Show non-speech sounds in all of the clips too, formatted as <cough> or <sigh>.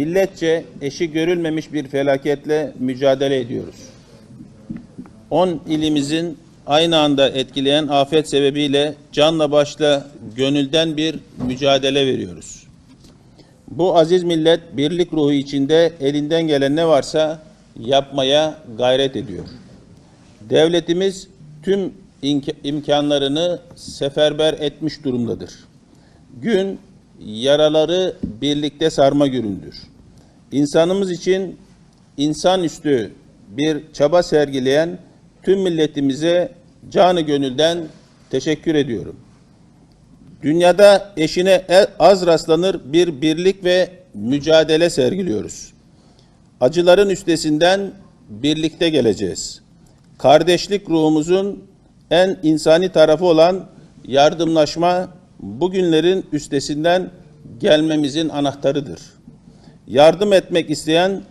milletçe eşi görülmemiş bir felaketle mücadele ediyoruz. 10 ilimizin aynı anda etkileyen afet sebebiyle canla başla gönülden bir mücadele veriyoruz. Bu aziz millet birlik ruhu içinde elinden gelen ne varsa yapmaya gayret ediyor. Devletimiz tüm imk- imkanlarını seferber etmiş durumdadır. Gün yaraları birlikte sarma günüdür. İnsanımız için insanüstü bir çaba sergileyen tüm milletimize canı gönülden teşekkür ediyorum. Dünyada eşine az rastlanır bir birlik ve mücadele sergiliyoruz. Acıların üstesinden birlikte geleceğiz. Kardeşlik ruhumuzun en insani tarafı olan yardımlaşma bugünlerin üstesinden gelmemizin anahtarıdır. Yardım etmek isteyen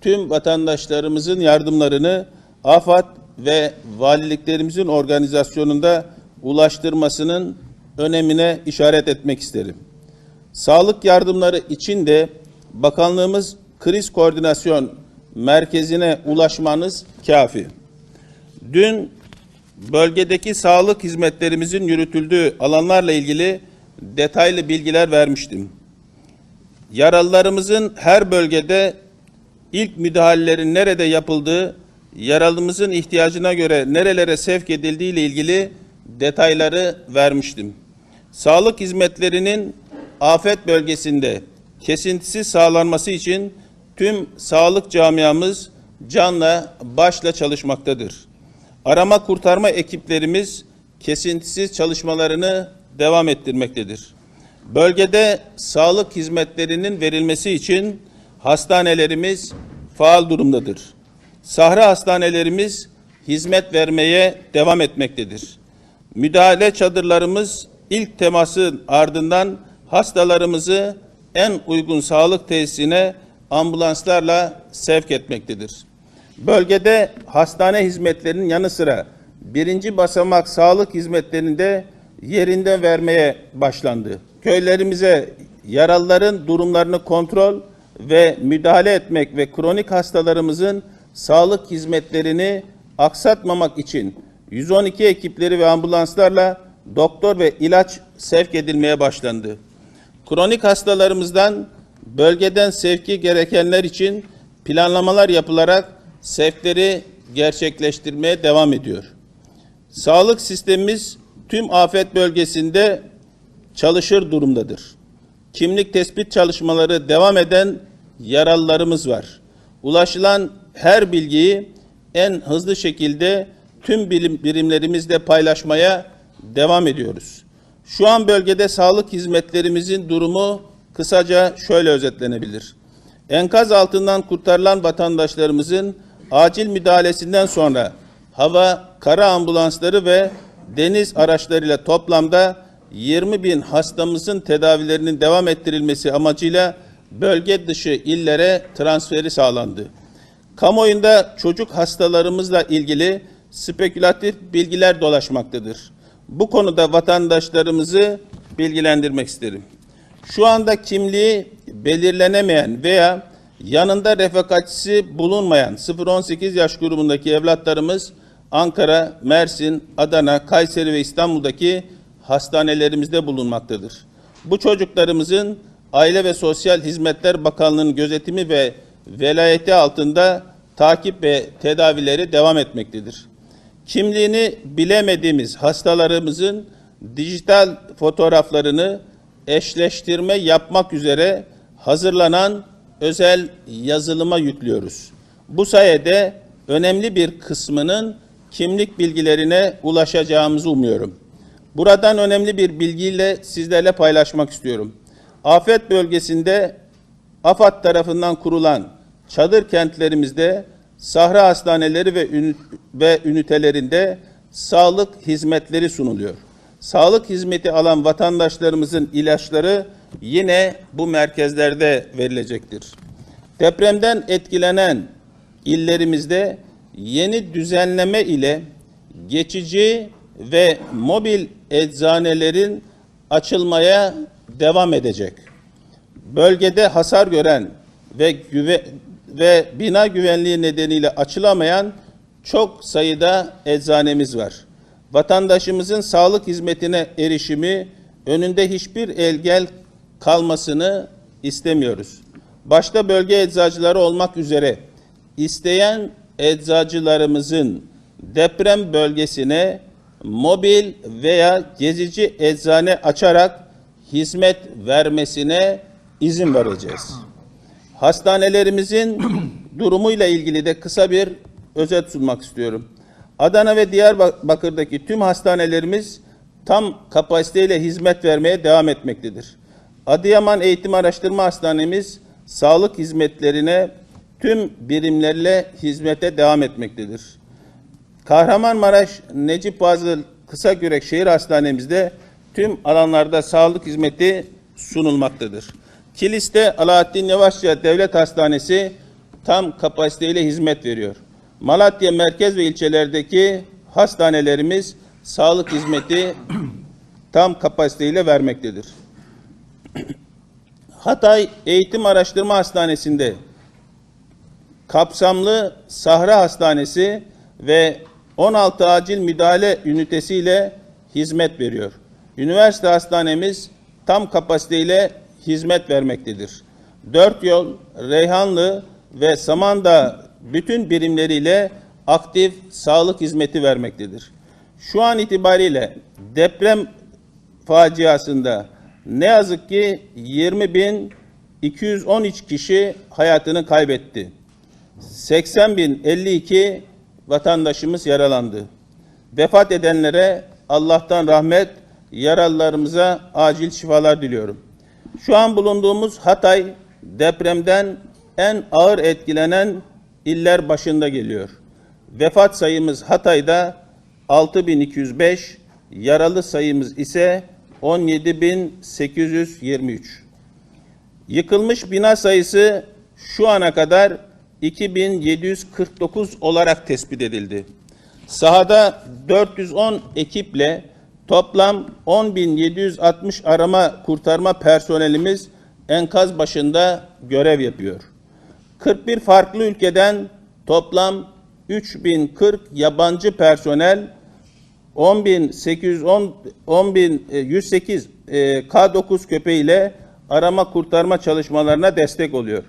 tüm vatandaşlarımızın yardımlarını AFAD ve valiliklerimizin organizasyonunda ulaştırmasının önemine işaret etmek isterim. Sağlık yardımları için de bakanlığımız kriz koordinasyon merkezine ulaşmanız kafi. Dün bölgedeki sağlık hizmetlerimizin yürütüldüğü alanlarla ilgili detaylı bilgiler vermiştim. Yaralılarımızın her bölgede ilk müdahalelerin nerede yapıldığı, yaralımızın ihtiyacına göre nerelere sevk edildiği ile ilgili detayları vermiştim. Sağlık hizmetlerinin afet bölgesinde kesintisiz sağlanması için tüm sağlık camiamız canla başla çalışmaktadır. Arama kurtarma ekiplerimiz kesintisiz çalışmalarını devam ettirmektedir. Bölgede sağlık hizmetlerinin verilmesi için hastanelerimiz faal durumdadır. Sahra hastanelerimiz hizmet vermeye devam etmektedir. Müdahale çadırlarımız ilk temasın ardından hastalarımızı en uygun sağlık tesisine ambulanslarla sevk etmektedir. Bölgede hastane hizmetlerinin yanı sıra birinci basamak sağlık hizmetlerinde yerinde vermeye başlandı. Köylerimize yaralıların durumlarını kontrol ve müdahale etmek ve kronik hastalarımızın sağlık hizmetlerini aksatmamak için 112 ekipleri ve ambulanslarla doktor ve ilaç sevk edilmeye başlandı. Kronik hastalarımızdan bölgeden sevki gerekenler için planlamalar yapılarak sevkleri gerçekleştirmeye devam ediyor. Sağlık sistemimiz tüm afet bölgesinde çalışır durumdadır. Kimlik tespit çalışmaları devam eden yaralılarımız var. Ulaşılan her bilgiyi en hızlı şekilde tüm bilim birimlerimizle paylaşmaya devam ediyoruz. Şu an bölgede sağlık hizmetlerimizin durumu kısaca şöyle özetlenebilir. Enkaz altından kurtarılan vatandaşlarımızın acil müdahalesinden sonra hava, kara ambulansları ve deniz araçlarıyla toplamda 20 bin hastamızın tedavilerinin devam ettirilmesi amacıyla bölge dışı illere transferi sağlandı. Kamuoyunda çocuk hastalarımızla ilgili spekülatif bilgiler dolaşmaktadır. Bu konuda vatandaşlarımızı bilgilendirmek isterim. Şu anda kimliği belirlenemeyen veya yanında refakatçisi bulunmayan 0-18 yaş grubundaki evlatlarımız Ankara, Mersin, Adana, Kayseri ve İstanbul'daki hastanelerimizde bulunmaktadır. Bu çocuklarımızın Aile ve Sosyal Hizmetler Bakanlığı'nın gözetimi ve velayeti altında takip ve tedavileri devam etmektedir. Kimliğini bilemediğimiz hastalarımızın dijital fotoğraflarını eşleştirme yapmak üzere hazırlanan özel yazılıma yüklüyoruz. Bu sayede önemli bir kısmının kimlik bilgilerine ulaşacağımızı umuyorum. Buradan önemli bir bilgiyle sizlerle paylaşmak istiyorum. Afet bölgesinde AFAD tarafından kurulan çadır kentlerimizde sahra hastaneleri ve, ünit ve ünitelerinde sağlık hizmetleri sunuluyor. Sağlık hizmeti alan vatandaşlarımızın ilaçları yine bu merkezlerde verilecektir. Depremden etkilenen illerimizde yeni düzenleme ile geçici ve mobil eczanelerin açılmaya devam edecek. Bölgede hasar gören ve güve ve bina güvenliği nedeniyle açılamayan çok sayıda eczanemiz var. Vatandaşımızın sağlık hizmetine erişimi önünde hiçbir engel kalmasını istemiyoruz. Başta bölge eczacıları olmak üzere isteyen eczacılarımızın deprem bölgesine mobil veya gezici eczane açarak hizmet vermesine izin vereceğiz. Hastanelerimizin <clears throat> durumuyla ilgili de kısa bir özet sunmak istiyorum. Adana ve Diyarbakır'daki tüm hastanelerimiz tam kapasiteyle hizmet vermeye devam etmektedir. Adıyaman Eğitim Araştırma Hastanemiz sağlık hizmetlerine tüm birimlerle hizmete devam etmektedir. Kahramanmaraş Necip Fazıl Kısakürek Şehir Hastanemizde tüm alanlarda sağlık hizmeti sunulmaktadır. Kilis'te Alaaddin Yavaşça Devlet Hastanesi tam kapasiteyle hizmet veriyor. Malatya merkez ve ilçelerdeki hastanelerimiz sağlık hizmeti tam kapasiteyle vermektedir. <clears throat> Hatay Eğitim Araştırma Hastanesi'nde kapsamlı Sahra Hastanesi ve 16 acil müdahale ünitesiyle hizmet veriyor. Üniversite hastanemiz tam kapasiteyle hizmet vermektedir. Dört yol, Reyhanlı ve Samandağ bütün birimleriyle aktif sağlık hizmeti vermektedir. Şu an itibariyle deprem faciasında ne yazık ki 20.213 kişi hayatını kaybetti. 80.052 vatandaşımız yaralandı. Vefat edenlere Allah'tan rahmet, yaralılarımıza acil şifalar diliyorum. Şu an bulunduğumuz Hatay depremden en ağır etkilenen iller başında geliyor. Vefat sayımız Hatay'da 6205, yaralı sayımız ise 17823. Yıkılmış bina sayısı şu ana kadar 2749 olarak tespit edildi. Sahada 410 ekiple toplam 10.760 arama kurtarma personelimiz enkaz başında görev yapıyor. 41 farklı ülkeden toplam 3040 yabancı personel 10.810 10.108 e, K9 köpeğiyle arama kurtarma çalışmalarına destek oluyor.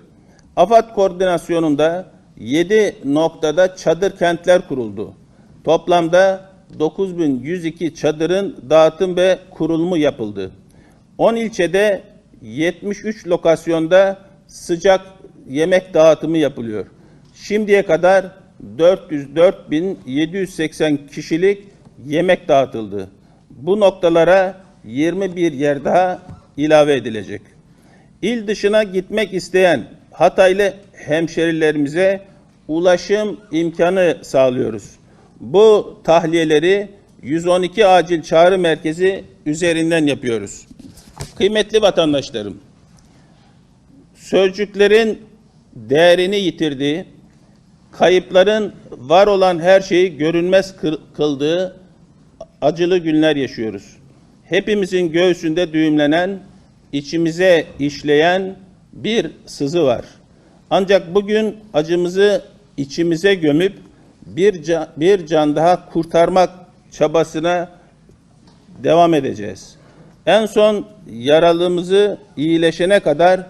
AFAD koordinasyonunda 7 noktada çadır kentler kuruldu. Toplamda 9102 çadırın dağıtım ve kurulumu yapıldı. 10 ilçede 73 lokasyonda sıcak yemek dağıtımı yapılıyor. Şimdiye kadar 404.780 kişilik yemek dağıtıldı. Bu noktalara 21 yer daha ilave edilecek. İl dışına gitmek isteyen Hataylı hemşerilerimize ulaşım imkanı sağlıyoruz. Bu tahliyeleri 112 acil çağrı merkezi üzerinden yapıyoruz. Kıymetli vatandaşlarım, sözcüklerin değerini yitirdiği, kayıpların var olan her şeyi görünmez kıldığı acılı günler yaşıyoruz. Hepimizin göğsünde düğümlenen, içimize işleyen bir sızı var. Ancak bugün acımızı içimize gömüp bir can, bir can daha kurtarmak çabasına devam edeceğiz. En son yaralımızı iyileşene kadar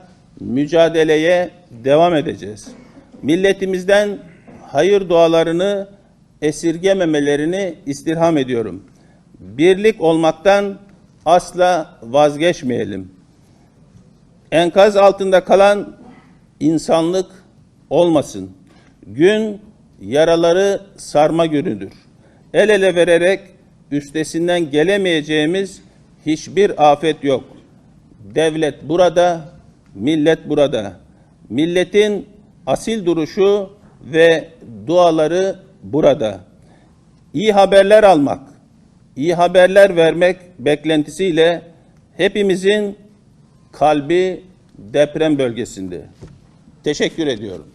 mücadeleye devam edeceğiz. Milletimizden hayır dualarını esirgememelerini istirham ediyorum. Birlik olmaktan asla vazgeçmeyelim. Enkaz altında kalan insanlık olmasın. Gün yaraları sarma günüdür. El ele vererek üstesinden gelemeyeceğimiz hiçbir afet yok. Devlet burada, millet burada. Milletin asil duruşu ve duaları burada. İyi haberler almak, iyi haberler vermek beklentisiyle hepimizin kalbi deprem bölgesinde. Teşekkür ediyorum.